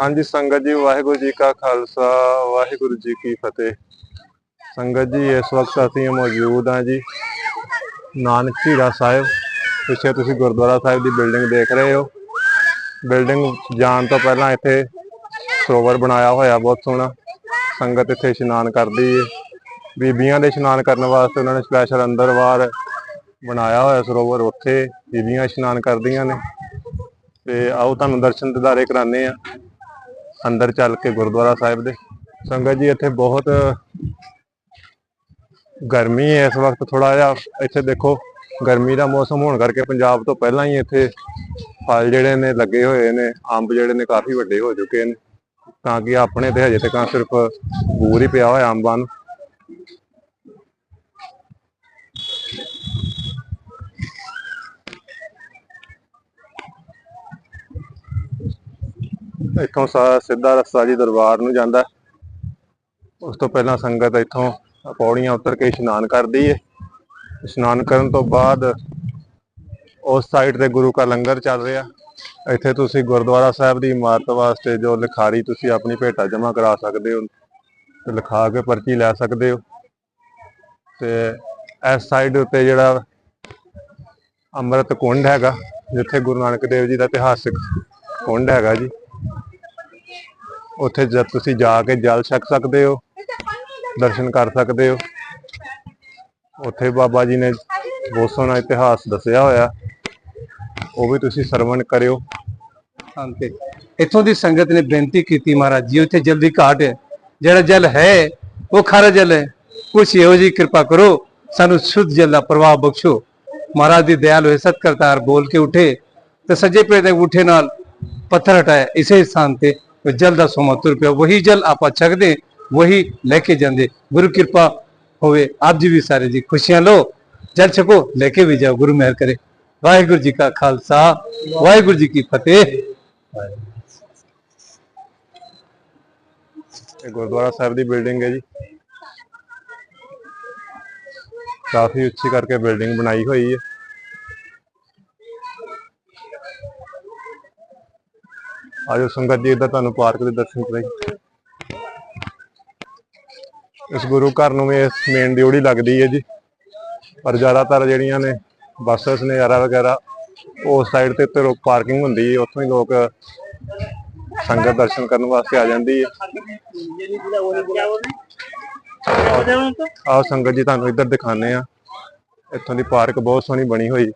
ਹਾਂਜੀ, ਸੰਗਤ ਜੀ, ਵਾਹਿਗੁਰੂ ਜੀ ਕਾ ਖਾਲਸਾ, ਵਾਹਿਗੁਰੂ ਜੀ ਕੀ ਫਤਿਹ। ਸੰਗਤ ਜੀ, ਇਸ ਵਕਤ ਅਸੀਂ ਮੌਜੂਦ ਹਾਂ ਜੀ ਨਾਨਕ ਝੀਰਾ ਸਾਹਿਬ, ਪਿੱਛੇ ਤੁਸੀਂ ਗੁਰਦੁਆਰਾ ਸਾਹਿਬ ਦੀ ਬਿਲਡਿੰਗ ਦੇਖ ਰਹੇ ਹੋ। ਬਿਲਡਿੰਗ ਜਾਣ ਤੋਂ ਪਹਿਲਾਂ ਇੱਥੇ ਸਰੋਵਰ ਬਣਾਇਆ ਹੋਇਆ ਬਹੁਤ ਸੋਹਣਾ। ਸੰਗਤ ਇੱਥੇ ਇਸ਼ਨਾਨ ਕਰਦੀ ਹੈ ਬੀਬੀਆਂ ਦੇ ਇਸ਼ਨਾਨ ਕਰਨ ਵਾਸਤੇ ਉਹਨਾਂ ਨੇ ਸਪੈਸ਼ਲ ਅੰਦਰ ਬਾਹਰ ਬਣਾਇਆ ਹੋਇਆ ਸਰੋਵਰ ਉੱਥੇ। ਬੀਬੀਆਂ ਇਸ਼ਨਾਨ ਕਰਦੀਆਂ ਨੇ। ਤੇ ਆਓ ਤੁਹਾਨੂੰ ਦਰਸ਼ਨ ਦਿਦਾਰੇ ਕਰਾਣੇ ਆ ਅੰਦਰ ਚੱਲ ਕੇ ਗੁਰਦੁਆਰਾ ਸਾਹਿਬ ਦੇ। ਸੰਗਤ ਜੀ, ਇੱਥੇ ਬਹੁਤ ਗਰਮੀ ਹੈ ਇਸ ਵਕਤ। ਥੋੜਾ ਜਿਹਾ ਇੱਥੇ ਦੇਖੋ, ਗਰਮੀ ਦਾ ਮੌਸਮ ਹੋਣ ਕਰਕੇ ਪੰਜਾਬ ਤੋਂ ਪਹਿਲਾਂ ਹੀ ਇੱਥੇ ਫਲ ਜਿਹੜੇ ਨੇ ਲੱਗੇ ਹੋਏ ਨੇ, ਅੰਬ ਜਿਹੜੇ ਨੇ ਕਾਫੀ ਵੱਡੇ ਹੋ ਚੁੱਕੇ ਨੇ। ਤਾਂ ਕਿ ਆਪਣੇ ਤੇ ਹਜੇ ਤੱਕ ਸਿਰਫ ਬੂਰ ਹੀ ਪਿਆ ਹੋਇਆ ਅੰਬਾਂ ਨੂੰ। ਇੱਥੋਂ ਸਾ- ਸਿੱਧਾ ਰਸਤਾ ਜੀ ਦਰਬਾਰ ਨੂੰ ਜਾਂਦਾ। ਉਸ ਤੋਂ ਪਹਿਲਾਂ ਸੰਗਤ ਇੱਥੋਂ ਪੌੜੀਆਂ ਉਤਰ ਕੇ ਇਸ਼ਨਾਨ ਕਰਦੀ ਹੈ ਇਸ਼ਨਾਨ ਕਰਨ ਤੋਂ ਬਾਅਦ ਉਸ ਸਾਈਡ ਤੇ ਗੁਰੂ ਕਾ ਲੰਗਰ ਚੱਲ ਰਿਹਾ। ਇੱਥੇ ਤੁਸੀਂ ਗੁਰਦੁਆਰਾ ਸਾਹਿਬ ਦੀ ਇਮਾਰਤ ਵਾਸਤੇ ਜੋ ਲਿਖਾਰੀ ਤੁਸੀਂ ਆਪਣੀ ਭੇਟਾ ਜਮ੍ਹਾਂ ਕਰਾ ਸਕਦੇ ਹੋ, ਤੇ ਲਿਖਾ ਕੇ ਪਰਚੀ ਲੈ ਸਕਦੇ ਹੋ। ਤੇ ਇਸ ਸਾਈਡ ਉੱਤੇ ਜਿਹੜਾ ਅੰਮ੍ਰਿਤ ਕੁੰਡ ਹੈਗਾ, ਜਿੱਥੇ ਗੁਰੂ ਨਾਨਕ ਦੇਵ ਜੀ ਦਾ ਇਤਿਹਾਸਿਕ ਕੁੰਡ ਹੈਗਾ ਜੀ ਉੱਥੇ ਜਦ ਤੁਸੀਂ ਜਾ ਕੇ ਜਲ ਛਕ ਸਕਦੇ ਹੋ, ਦਰਸ਼ਨ ਕਰ ਸਕਦੇ ਹੋ। ਉੱਥੇ ਬਾਬਾ ਜੀ ਨੇ ਬਹੁਤ ਸੋਹਣਾ ਇਤਿਹਾਸ ਦੱਸਿਆ ਹੋਇਆ। ਉਹ ਵੀ ਤੁਸੀਂ ਸਰਵਣ ਕਰਿਓ। ਤੇ ਇੱਥੋਂ ਦੀ ਸੰਗਤ ਨੇ ਬੇਨਤੀ ਕੀਤੀ ਮਹਾਰਾਜ ਜੀ, ਉੱਥੇ ਜਲਦੀ ਘਾਟ ਹੈ। ਜਿਹੜਾ ਜਲ ਹੈ, ਉਹ ਖਾਰਾ ਜਲ ਹੈ। ਕੁਛ ਇਹੋ ਜੀ ਕਿਰਪਾ ਕਰੋ, ਸਾਨੂੰ ਸ਼ੁੱਧ ਜਲ ਦਾ ਪ੍ਰਵਾਹ ਬਖਸ਼ੋ। ਮਹਾਰਾਜ ਦੀ ਦਇਆਲ ਹੋਏ, ਸਤ ਕਰਤਾਰ ਬੋਲ ਕੇ ਉਠੇ ਤੇ ਸੱਜੇ ਪੇਟ ਦੇ ਉਠੇ ਨਾਲ ਪੱਥਰ ਹਟਾਇਆ, ਇਸੇ ਸਥਾਨ ਤੇ ਉਹ ਜਲ ਦਾ ਸੋਮਾ ਤੁਰ ਪਿਆ। ਵਹੀ ਜਲ ਆਪਾਂ ਛਕਦੇ, ਵਹੀ ਲੈ ਜਾਂਦੇ। ਗੁਰੂ ਕਿਰਪਾ ਹੋਵੇ, ਆਪ ਜੀ ਵੀ ਸਾਰੇ ਜੀ ਖੁਸ਼ੀਆਂ ਲੋ ਜਲ ਛਕੋ, ਲੈ ਕੇ ਵੀ ਜਾਓ, ਗੁਰੂ ਮਿਹਰ ਕਰੇ। ਵਾਹਿਗੁਰੂ ਜੀ ਕਾ ਖਾਲਸਾ, ਵਾਹਿਗੁਰੂ ਜੀ ਕੀ ਫਤਿਹ। ਇਹ ਗੁਰਦੁਆਰਾ ਸਾਹਿਬ ਦੀ ਬਿਲਡਿੰਗ ਹੈ ਜੀ। ਕਾਫੀ ਉੱਚੀ ਕਰਕੇ ਬਿਲਡਿੰਗ ਬਣਾਈ ਹੋਈ ਹੈ। ਆਜੋ ਸੰਗਤ ਜੀ, ਇੱਧਰ ਤੁਹਾਨੂੰ ਪਾਰਕ ਦੇ ਦਰਸ਼ਨ ਕਰਾਈ ਇਸ ਗੁਰੂ ਘਰ ਨੂੰ ਵੀ ਇਸ ਮੇਨ ਡਿਊਟੀ ਲੱਗਦੀ ਹੈ ਜੀ। ਪਰ ਜ਼ਿਆਦਾਤਰ ਜਿਹੜੀਆਂ ਨੇ ਬੱਸਸ ਨੇ, ਯਾਰਾ ਵਗੈਰਾ ਉਸ ਸਾਈਡ ਤੇ ਉੱਤੇ ਲੋਕ ਪਾਰਕਿੰਗ ਹੁੰਦੀ ਹੈ, ਉੱਥੋਂ ਹੀ ਲੋਕ ਸੰਗਤ ਦਰਸ਼ਨ ਕਰਨ ਵਾਸਤੇ ਆ ਜਾਂਦੀ ਹੈ। ਆਓ ਸੰਗਤ ਜੀ, ਤੁਹਾਨੂੰ ਇੱਧਰ ਦਿਖਾਣੇ ਆ ਇੱਥੋਂ ਦੀ ਪਾਰਕ ਬਹੁਤ ਸੋਹਣੀ ਬਣੀ ਹੋਈ।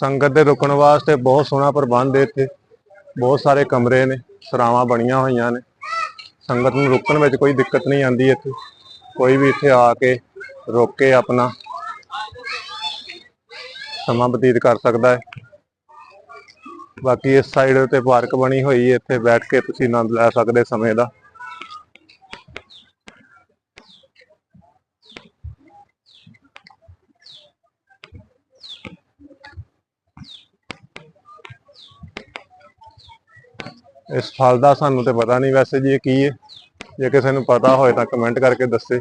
ਸੰਗਤ ਦੇ ਰੁਕਣ ਵਾਸਤੇ ਬਹੁਤ ਸੋਹਣਾ ਪ੍ਰਬੰਧ ਹੈ ਇੱਥੇ। ਬਹੁਤ ਸਾਰੇ ਕਮਰੇ ਨੇ, ਸਰਾਵਾਂ ਬਣੀਆਂ ਹੋਈਆਂ ਨੇ। ਸੰਗਤ ਨੂੰ ਰੁਕਣ ਵਿੱਚ ਕੋਈ ਦਿੱਕਤ ਨਹੀਂ ਆਉਂਦੀ ਇੱਥੇ। ਕੋਈ ਵੀ ਇੱਥੇ ਆ ਕੇ ਰੁਕ ਕੇ ਆਪਣਾ ਸਮਾਂ ਬਤੀਤ ਕਰ ਸਕਦਾ ਹੈ। ਬਾਕੀ ਇਸ ਸਾਈਡ ਤੇ ਪਾਰਕ ਬਣੀ ਹੋਈ ਹੈ, ਇੱਥੇ ਬੈਠ ਕੇ ਤੁਸੀਂ ਆਨੰਦ ਲੈ ਸਕਦੇ ਸਮੇਂ ਦਾ। ਇਸ ਫਲ ਦਾ ਸਾਨੂੰ ਤੇ ਪਤਾ ਨਹੀਂ ਵੈਸੇ ਜੀ ਇਹ ਕੀ ਹੈ। ਜੇ ਕਿਸੇ ਨੂੰ ਪਤਾ ਹੋਏ ਤਾਂ ਕਮੈਂਟ ਕਰਕੇ ਦੱਸੇ।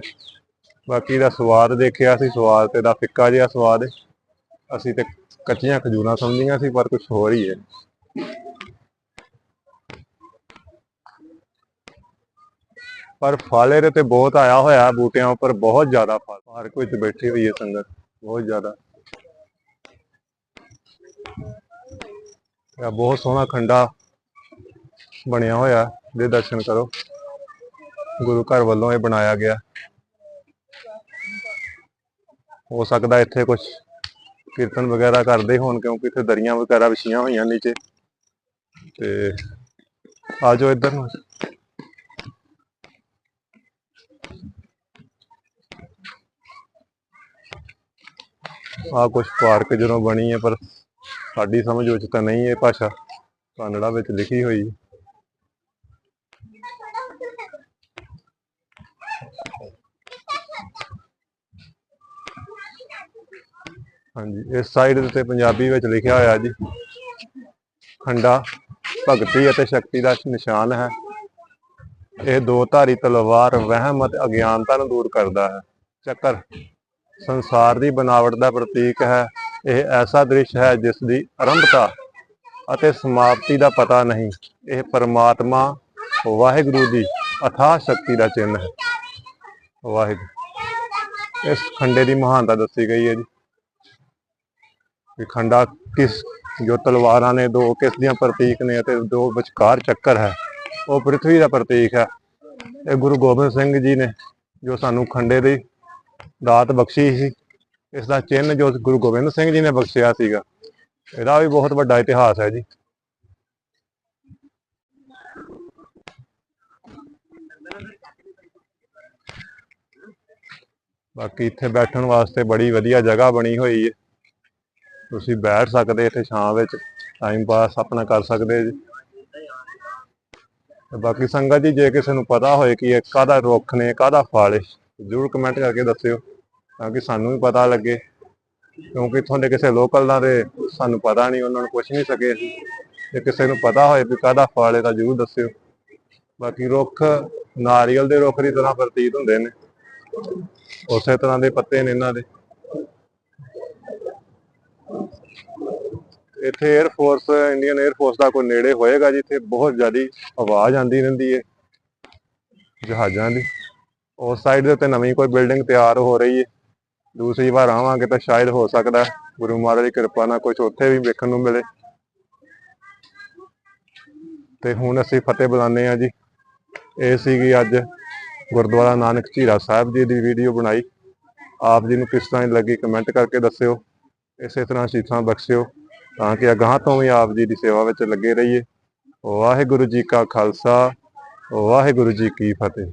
ਬਾਕੀ ਦਾ ਸਵਾਦ ਦੇਖਿਆ ਸੀ, ਸਵਾਦ ਤੇ ਦਾ ਫਿੱਕਾ ਜਿਹਾ ਸਵਾਦ ਹੈ। ਅਸੀਂ ਤੇ ਕੱਚੀਆਂ ਖਜੂਰਾਂ ਸਮਝੀਆਂ ਸੀ, ਪਰ ਕੁਝ ਹੋਰ ਹੀ ਹੈ। ਪਰ ਫਲ ਇਹਦੇ ਤੇ ਬਹੁਤ ਆਇਆ ਹੋਇਆ, ਬੂਟਿਆਂ ਉੱਪਰ ਬਹੁਤ ਜ਼ਿਆਦਾ ਫਲ। ਪਾਰਕ ਵਿੱਚ ਬੈਠੀ ਹੋਈ ਹੈ ਸੰਗਤ, ਬਹੁਤ ਜ਼ਿਆਦਾ। ਇਹ ਬਹੁਤ ਸੋਹਣਾ ਖੰਡਾ ਬਣਿਆ ਹੋਇਆ ਦੇ ਦਰਸ਼ਨ ਕਰੋ। ਗੁਰੂ ਘਰ ਵੱਲੋਂ ਇਹ ਬਣਾਇਆ ਗਿਆ। ਹੋ ਸਕਦਾ ਇੱਥੇ ਕੁਝ ਕੀਰਤਨ ਵਗੈਰਾ ਕਰਦੇ ਹੋਣ ਕਿਉਂਕਿ ਇੱਥੇ ਦਰੀਆਂ ਵਗੈਰਾ ਵਿਛੀਆਂ ਹੋਈਆਂ ਨੀਚੇ। ਤੇ ਆ ਜਾਓ ਇੱਧਰ ਨੂੰ। ਆ ਕੁਝ ਪਾਰਕ ਜਦੋਂ ਬਣੀ ਹੈ, ਪਰ ਸਾਡੀ ਸਮਝ ਵਿੱਚ ਤਾਂ ਨਹੀਂ ਇਹ ਭਾਸ਼ਾ। ਕನ್ನੜਾ ਵਿੱਚ ਲਿਖੀ ਹੋਈ। ਹੈ ਹਾਂਜੀ, ਇਸ ਸਾਈਡ ਤੇ ਪੰਜਾਬੀ ਵਿੱਚ ਲਿਖਿਆ ਹੋਇਆ ਜੀ। ਖੰਡਾ, ਭਗਤੀ ਅਤੇ ਸ਼ਕਤੀ ਦਾ ਨਿਸ਼ਾਨ ਹੈ। ਇਹ ਦੋ ਧਾਰੀ ਤਲਵਾਰ, ਵਹਿਮ ਅਤੇ ਅਗਿਆਨਤਾ ਨੂੰ ਦੂਰ ਕਰਦਾ ਹੈ। ਚੱਕਰ, ਸੰਸਾਰ ਦੀ ਬਨਾਵਟ ਦਾ ਪ੍ਰਤੀਕ ਹੈ। ਇਹ ਐਸਾ ਦ੍ਰਿਸ਼ ਹੈ ਜਿਸ ਦੀ ਆਰੰਭਤਾ ਅਤੇ ਸਮਾਪਤੀ ਦਾ ਪਤਾ ਨਹੀਂ। ਇਹ ਪਰਮਾਤਮਾ, ਵਾਹਿਗੁਰੂ ਦੀ ਅਥਾਹ ਸ਼ਕਤੀ ਦਾ ਚਿੰਨ੍ਹ ਹੈ। ਵਾਹਿਗੁਰੂ। ਇਸ ਖੰਡੇ ਦੀ ਮਹਾਨਤਾ ਦੱਸੀ ਗਈ ਹੈ ਜੀ। ਕਿ ਖੰਡਾ ਕਿਸ ਜੋ ਤਲਵਾਰਾਂ ਨੇ, ਦੋ ਕਿਸ ਦੀਆਂ ਪ੍ਰਤੀਕ ਨੇ ਅਤੇ ਦੋ ਵਿਚਕਾਰ ਚੱਕਰ ਹੈ, ਉਹ ਪ੍ਰithvi ਦਾ ਪ੍ਰਤੀਕ ਹੈ। ਇਹ ਗੁਰੂ ਗੋਬਿੰਦ ਸਿੰਘ ਜੀ ਨੇ ਜੋ ਸਾਨੂੰ ਖੰਡੇ ਦੀ ਦਾਤ ਬਖਸ਼ੀ ਸੀ, ਇਸ ਦਾ ਚਿੰਨ੍ਹ ਜੋ ਗੁਰੂ ਗੋਬਿੰਦ ਸਿੰਘ ਜੀ ਨੇ ਬਖਸ਼ਿਆ ਸੀਗਾ, ਇਹਦਾ ਵੀ ਬਹੁਤ ਵੱਡਾ ਇਤਿਹਾਸ ਹੈ ਜੀ। ਬਾਕੀ ਇੱਥੇ ਬੈਠਣ ਵਾਸਤੇ ਬੜੀ ਵਧੀਆ ਜਗ੍ਹਾ ਬਣੀ ਹੋਈ ਹੈ। ਤੁਸੀਂ ਬੈਠ ਸਕਦੇ ਇੱਥੇ ਛਾਂ ਵਿੱਚ ਟਾਈਮ ਪਾਸ ਆਪਣਾ ਕਰ ਸਕਦੇ ਜੀ। ਤੇ ਬਾਕੀ ਸੰਗਤ ਜੀ, ਜੇ ਕਿਸੇ ਨੂੰ ਪਤਾ ਹੋਏ ਕਿ ਇਹ ਕਾਹਦਾ ਰੁੱਖ ਨੇ, ਕਾਹਦਾ ਫਲ ਹੈ, ਜ਼ਰੂਰ ਕਮੈਂਟ ਕਰਕੇ ਦੱਸਿਓ, ਤਾਂ ਕਿ ਸਾਨੂੰ ਵੀ ਪਤਾ ਲੱਗੇ। ਕਿਉਂਕਿ ਇੱਥੋਂ ਦੇ ਕਿਸੇ ਲੋਕਲ ਦਾ ਤੇ ਸਾਨੂੰ ਪਤਾ ਨਹੀਂ, ਉਹਨਾਂ ਨੂੰ ਪੁੱਛ ਨਹੀਂ ਸਕੇ। ਜੇ ਕਿਸੇ ਨੂੰ ਪਤਾ ਹੋਏ ਵੀ ਕਾਹਦਾ ਫਲ ਹੈ, ਤਾਂ ਜ਼ਰੂਰ ਦੱਸਿਓ। ਬਾਕੀ ਰੁੱਖ, ਨਾਰੀਅਲ ਦੇ ਰੁੱਖ ਦੀ ਤਰ੍ਹਾਂ ਪ੍ਰਤੀਤ ਹੁੰਦੇ ਨੇ। ਉਸੇ ਤਰ੍ਹਾਂ ਦੇ ਪੱਤੇ ਨੇ ਇਹਨਾਂ ਦੇ। ਇੱਥੇ air force Indian air force ਦਾ ਕੋਈ ਨੇੜੇ ਹੋਏਗਾ ਜਿੱਥੇ ਬਹੁਤ ਜ਼ਿਆਦੀ ਆਵਾਜ਼ ਆਉਂਦੀ ਰਹਿੰਦੀ ਹੈ ਜਹਾਜ਼ਾਂ ਦੀ। ਉਸ ਸਾਈਡ ਦੇ ਉੱਤੇ ਨਵੀਂ ਕੋਈ ਬਿਲਡਿੰਗ ਤਿਆਰ ਹੋ ਰਹੀ ਹੈ ਦੂਸਰੀ ਵਾਰ ਆਵਾਂਗੇ ਤਾਂ ਸ਼ਾਇਦ ਹੋ ਸਕਦਾ ਗੁਰੂ ਮਹਾਰਾਜ ਦੀ ਕਿਰਪਾ ਨਾਲ ਕੁਝ ਉੱਥੇ ਵੀ ਵੇਖਣ ਨੂੰ ਮਿਲੇ। ਤੇ ਹੁਣ ਅਸੀਂ ਫਤਿਹ ਬੁਲਾਉਂਦੇ ਆ ਜੀ। ਇਹ ਸੀਗੀ ਅੱਜ ਗੁਰਦੁਆਰਾ ਨਾਨਕ ਝੀਰਾ ਸਾਹਿਬ ਜੀ ਦੀ ਵੀਡੀਓ ਬਣਾਈ। ਆਪ ਜੀ ਨੂੰ ਕਿਸ ਤਰ੍ਹਾਂ ਲੱਗੀ ਕਮੈਂਟ ਕਰਕੇ ਦੱਸਿਓ। ਇਸੇ ਤਰ੍ਹਾਂ ਸ਼ੀਖਾਂ ਬਖਸ਼ਿਓ। ਤਾਂ ਕਿ ਅਗਾਂਹ ਤੋਂ ਵੀ ਆਪ ਜੀ ਦੀ ਸੇਵਾ ਵਿੱਚ ਲੱਗੇ ਰਹੀਏ। ਵਾਹਿਗੁਰੂ ਜੀ ਕਾ ਖਾਲਸਾ, ਵਾਹਿਗੁਰੂ ਜੀ ਕੀ ਫਤਿਹ।